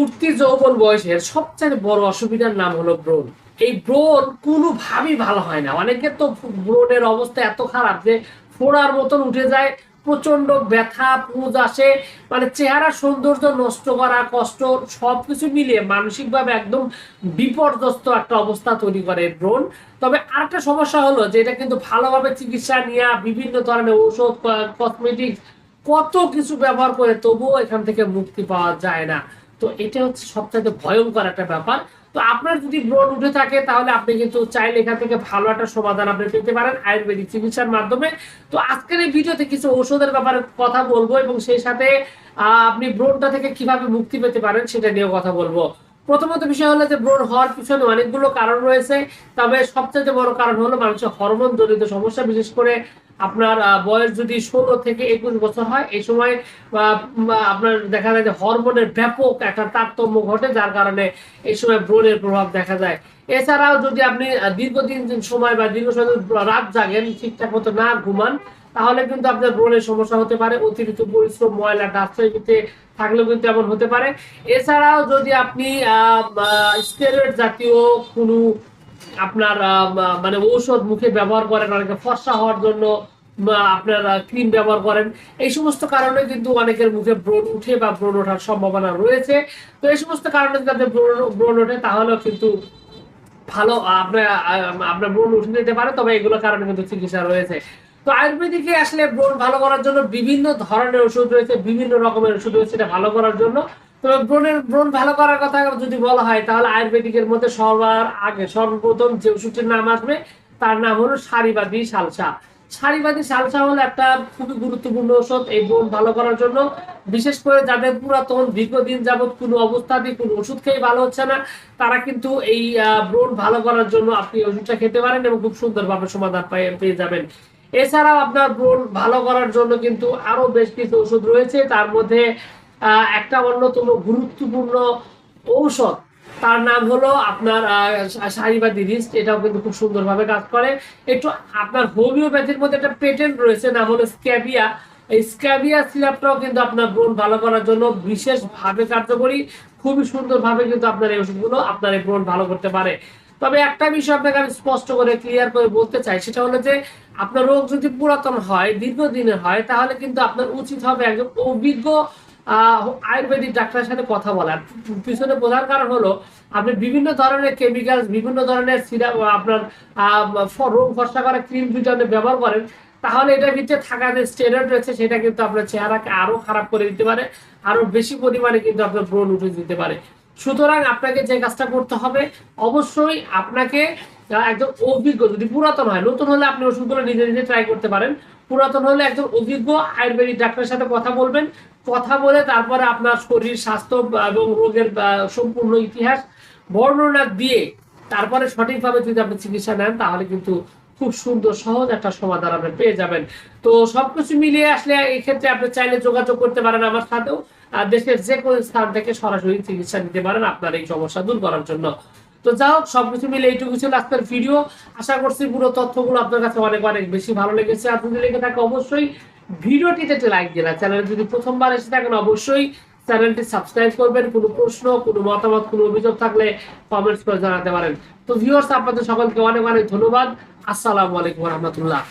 উঠতি যৌবন বয়সের সবচেয়ে বড় অসুবিধার নাম হলো ব্রণ। এই ব্রণ কোনোভাবেই ভালো হয় না। অনেকে তো ব্রণের অবস্থা এত খারাপ যে ফোড়ার মতন উঠে যায় প্রচণ্ড ব্যথা, পুজ আসে মানে চেহারা সৌন্দর্য নষ্ট করা, কষ্ট, সবকিছু মিলিয়ে মানসিকভাবে একদম বিপর্যস্ত একটা অবস্থা তৈরি করে ব্রণ। তবে আরেকটা সমস্যা হলো যে এটা কিন্তু ভালোভাবে চিকিৎসা নেওয়া বিভিন্ন ধরনের ঔষধ কসমেটিক্স কত কিছু ব্যবহার করে তবুও এখান থেকে মুক্তি পাওয়া যায় না। তো এটা হচ্ছে সবচেয়ে ভয়ঙ্কর একটা ব্যাপার। তো আপনার যদি ব্রণ উঠে থাকে, তাহলে আপনি কিন্তু চাইলে এখান থেকে ভালো একটা সমাধান আপনি পেতে পারেন আয়ুর্বেদিক চিকিৎসার মাধ্যমে। তো আজকের এই ভিডিওতে কিছু ওষুধের ব্যাপারে কথা বলব এবং সেই সাথে আপনি ব্রণটা থেকে কীভাবে মুক্তি পেতে পারেন সেটা নিয়েও কথা বলব। প্রথমত বিষয় হলো যে ব্রণ হওয়ার পিছনে অনেকগুলো কারণ রয়েছে, তবে সবচেয়ে বড় কারণ হলো মানুষের হরমোন জনিত সমস্যা, বিশেষ করে আপনার বয়স যদি ষোলো থেকে একুশ বছর হয়, এই সময় আপনার দেখা যায় যে হরমোনের ব্যাপক একটা তারতম্য ঘটে, যার কারণে এই সময় ব্রণের প্রভাব দেখা যায়। এছাড়াও যদি আপনি দীর্ঘদিন সময় বা দীর্ঘ সময় রাত জাগেন, ঠিকঠাক মতো না ঘুমান, তাহলে কিন্তু আপনার ব্রণের সমস্যা হতে পারে, অতিরিক্ত পরিশ্রম, ময়লা ডাস্টে থাকলেও কিন্তু এমন হতে পারে। এছাড়াও যদি আপনি স্টেরয়েড জাতীয় কোনো আপনার মানে ঔষধ মুখে ব্যবহার করেন, অনেকে ফর্সা হওয়ার জন্য আপনার ক্রিম ব্যবহার করেন। এই সমস্ত কারণে কিন্তু অনেকের মুখে ব্রণ উঠে বা ব্রণ ওঠার সম্ভাবনা রয়েছে। তো এই সমস্ত কারণে আপনার ব্রণ ব্রণ ওঠে, তাহলেও কিন্তু ভালো আপনার আপনার ব্রণ উঠে যেতে পারে, তবে এগুলো কারণে কিন্তু চিকিৎসা রয়েছে। তো আয়ুর্বেদিকে আসলে ব্রণ ভালো করার জন্য বিভিন্ন ধরনের ওষুধ রয়েছে, বিভিন্ন রকমের ওষুধ রয়েছে এটা ভালো করার জন্য। ব্রণের, ব্রণ ভালো করার কথা যদি বলা হয়, তাহলে মধ্যে সবার আগে, সর্বপ্রথম যে ওষুধটির নাম আসবে, তার নাম হলো সারিবাদী সালসা। সারিবাদী সালসা হলো একটা খুবই গুরুত্বপূর্ণ ওষুধ, এই ব্রণ ভালো করার জন্য। বিশেষ করে যাদের পুরাতন, দীর্ঘদিন যাবত কোনো অবস্থাতেই কোনো ওষুধ খেয়ে ভালো হচ্ছে না, তারা কিন্তু এই ব্রণ ভালো করার জন্য আপনি ওষুধটা খেতে পারেন এবং খুব সুন্দরভাবে সমাধান পেয়ে- যাবেন। এছাড়াও আপনার ব্রণ ভালো করার জন্য কিন্তু আরও বেশ কিছু ওষুধ রয়েছে, তার মধ্যে একটা অন্যতম গুরুত্বপূর্ণ ঔষধ। তার নাম হলো আপনার সারিবাদী রিস্ট এটাও কিন্তু খুব সুন্দরভাবে কাজ করে। একটু আপনার হোমিওপ্যাথির মধ্যে একটা পেটেন্ট রয়েছে, নাম হলো স্ক্যাবিয়া এই স্ক্যাবিয়া সিরাপটাও কিন্তু আপনার ব্রণ ভালো করার জন্য বিশেষভাবে কার্যকরী। খুবই সুন্দরভাবে কিন্তু আপনার এই ওষুধগুলো আপনার এই ব্রণ ভালো করতে পারে। তবে একটা বিষয় আপনাকে আমি স্পষ্ট করে ক্লিয়ার করে বলতে চাই, সেটা হলো যে আপনার রোগ যদি পুরাতন হয়, দীর্ঘদিনের হয়, তাহলে কিন্তু আপনার উচিত হবে একজন অভিজ্ঞ আয়ুর্বেদিক ডাক্তারের সাথে কথা বলার। পিছনে প্রধান কারণ হলো, আপনি বিভিন্ন ধরনের কেমিক্যাল বিভিন্ন ধরনের সিরাপ আপনার রোগ ফর্সা করা ক্রিম যদি আপনি ব্যবহার করেন, তাহলে এটার ভিতরে থাকা যে স্টেরয়েড রয়েছে, সেটা কিন্তু আপনার চেহারাকে আরও খারাপ করে দিতে পারে, আরও বেশি পরিমাণে কিন্তু আপনার ব্রণ উঠে দিতে পারে। সুতরাং আপনাকে যে কাজটা করতে হবে, অবশ্যই আপনাকে একজন অভিজ্ঞ, যদি পুরাতন হয়, নতুন হলে আপনি ওষুধগুলো নিজে নিজে ট্রাই করতে পারেন। পুরাতন হলে একজন অভিজ্ঞ আয়ুর্বেদিক ডাক্তারের সাথে কথা বলবেন। কথা বলে তারপরে আপনার শরীর, স্বাস্থ্য এবং রোগের সম্পূর্ণ ইতিহাস বর্ণনা দিয়ে তারপরে সঠিকভাবে যদি আপনি চিকিৎসা নেন, তাহলে কিন্তু খুব সুন্দর, সহজ একটা সমাধান আপনি পেয়ে যাবেন। তো সবকিছু মিলিয়ে আসলে এই ক্ষেত্রে আপনি চাইলে যোগাযোগ করতে পারেন আমার সাথেও। দেশের যে কোনো স্থান থেকে সরাসরি চিকিৎসা নিতে পারেন আপনার এই সমস্যা দূর করার জন্য। তো যাও সব সবকিছু মিলে এইটুকু ছিল আজকের ভিডিও আশা করছি পুরো তথ্যগুলো আপনার কাছে অনেক অনেক বেশি ভালো লেগেছে। আর যদি লেগে থাকে অবশ্যই ভিডিওটিতে একটা লাইক দিন চ্যানেলে যদি প্রথমবার এসে থাকেন, অবশ্যই চ্যানেলটি সাবস্ক্রাইব করবেন। কোনো প্রশ্ন, কোনো মতামত, কোনো অভিযোগ থাকলে কমেন্টস করে জানাতে পারেন। তো ভিউয়ার্স আপনাদের সকলকে অনেক অনেক ধন্যবাদ। আসসালামু আলাইকুম রহমতুল্লাহ।